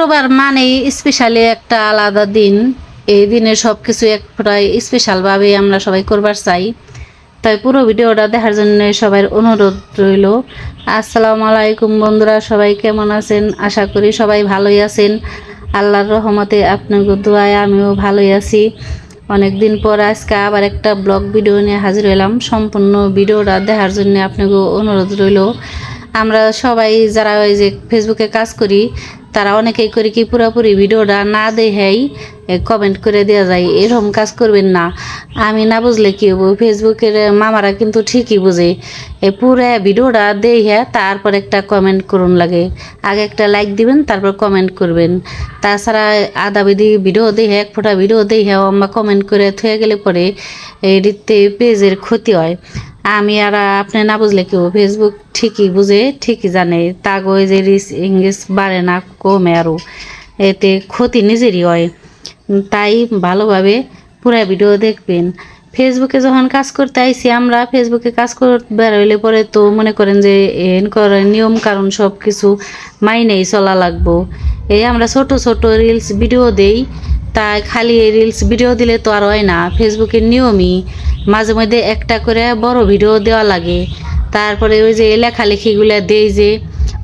শুক্রবার মানেই স্পেশালি একটা আলাদা দিন। এই দিনে সব কিছু এক প্রায় স্পেশালভাবে আমরা সবাই করবার চাই। তাই পুরো ভিডিওটা দেখার জন্য সবার অনুরোধ রইল। আসসালামু আলাইকুম বন্ধুরা, সবাই কেমন আছেন? আশা করি সবাই ভালোই আছেন। আল্লাহর রহমতে আপনাকে দোয়ায় আমিও ভালোই আছি। অনেক দিন পর আজকে আবার একটা ব্লগ ভিডিও নিয়ে হাজির হলাম। সম্পূর্ণ ভিডিওটা দেখার জন্য আপনাকে অনুরোধ রইল। আমরা সবাই যারা ওই যে ফেসবুকে কাজ করি, তারা অনেকেই করে কি পুরোপুরি ভিডিওটা না দেখেই কমেন্ট করে দেওয়া যায়, এরকম কাজ করবেন না। আমি না বুঝলে কি হব ফেসবুকের মামারা কিন্তু ঠিকই বুঝে। পুরো ভিডিওটা দেই হ্যাঁ তারপর একটা কমেন্ট করুন লাগে। আগে একটা লাইক দিবেন, তারপর কমেন্ট করবেন। তাছাড়া আধা বিধি ভিডিও দেখে, এক ফোঁটা ভিডিও দেই হ্যাঁ আমরা কমেন্ট করে থয়ে গেলে পরে এটিতে পেজের ক্ষতি হয়। আমি আর আপনি না বুঝলে কেউ ফেসবুক ঠিকই বুঝে, ঠিকই জানে। তাগো যে রিস, ইংলিশ বাড়ে না, কমে আরও এতে ক্ষতি নিজেরই হয়। তাই ভালোভাবে পুরা ভিডিও দেখবেন। ফেসবুকে যখন কাজ করতে আইসি আমরা ফেসবুকে কাজ করতে বেরোইলে পরে তো মনে করেন যে এন করে নিয়ম কারণ সব কিছু মাইনেই চলা লাগবো। এই আমরা ছোট ছোট রিলস ভিডিও দেই। তাই খালি রিলস ভিডিও দিলে তো আর হয় না। ফেসবুকের নিয়মই মাঝে মধ্যে একটা করে বড় ভিডিও দেওয়া লাগে। তারপরে ওই যে লেখালেখিগুলো দেই যে,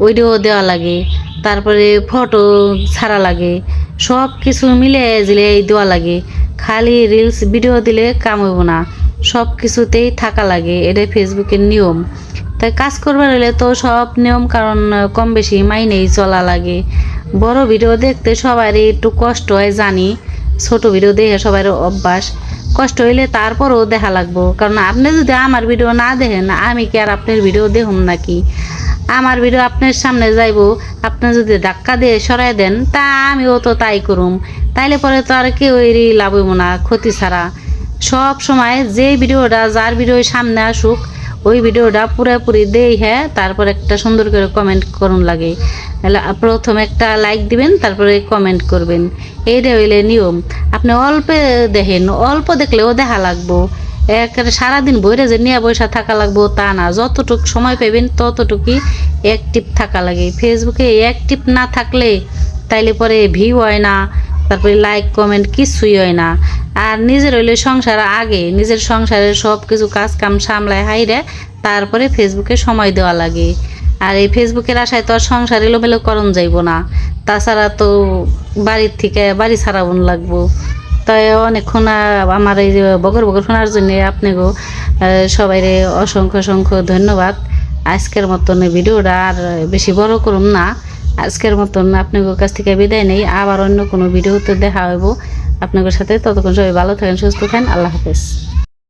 ওইটাও দেওয়া লাগে। তারপরে ফটো ছাড়া লাগে। সব কিছু মিলে দিলে দেওয়া লাগে। খালি রিলস ভিডিও দিলে কাম হইব না। সব কিছুতেই থাকা লাগে। এটা ফেসবুকের নিয়ম। তাই কাজ করবার হলে তো সব নিয়ম কারণ কম বেশি মাইনেই চলা লাগে। বড় ভিডিও দেখতে সবারই একটু কষ্ট হয় জানি। ছোট ভিডিও দেখে সবার অভ্যাস। কষ্ট হইলে তারপরও দেখা লাগবো। কারণ আপনি যদি আমার ভিডিও না দেখেন, আমি কি আর আপনার ভিডিও দেখুন নাকি? আমার ভিডিও আপনার সামনে যাইব, আপনি যদি ধাক্কা দিয়ে সরাই দেন, তা আমিও তো তাই করুম। তাইলে পরে তো আর কেউ এরই লাভ না, ক্ষতি ছাড়া। সব সময় যে ভিডিওটা, যার ভিডিও সামনে আসুক ওই ভিডিওটা পুরোপুরি দেই হ্যাঁ? তারপর একটা সুন্দর করে কমেন্ট করুন লাগে। প্রথমে একটা লাইক দিবেন, তারপরে কমেন্ট করবেন। এইটা হইলে নিয়ম। আপনি অল্প দেখেন, অল্প দেখলেও দেখা লাগবো। একেবারে সারাদিন বইরে যে নিয়ে বসে থাকা লাগবো তা না। যতটুক সময় পাবেন ততটুকুই অ্যাক্টিভ থাকা লাগে। ফেসবুকে অ্যাক্টিভ না থাকলে তাইলে পরে ভিউ হয় না, তারপরে লাইক কমেন্ট কিছুই হয় না। আর নিজের হইলে সংসার আগে, নিজের সংসারের সব কিছু কাজ কাম সামলায় হাইরে, তারপরে ফেসবুকে সময় দেওয়া লাগে। আর এই ফেসবুকের আশায় তো আর সংসার এলোমেলো করণ যাইব না। তাছাড়া তো বাড়ির থেকে বাড়ি ছাড়াবন লাগবো। তাই অনেকক্ষণ আমার এই বগর বগর শোনার জন্য আপনাকেও সবাই অসংখ্য অসংখ্য ধন্যবাদ। আজকের মতন ভিডিওটা আর বেশি বড় করুন না। আজকের মতন আপনাদের কাছ থেকে বিদায় নেই। আবার অন্য কোনো ভিডিওতে দেখা হইব। আপনাদের সাথে ততক্ষণ সবাই ভালো থাকেন সুস্থ থাকেন। আল্লাহ হাফেজ।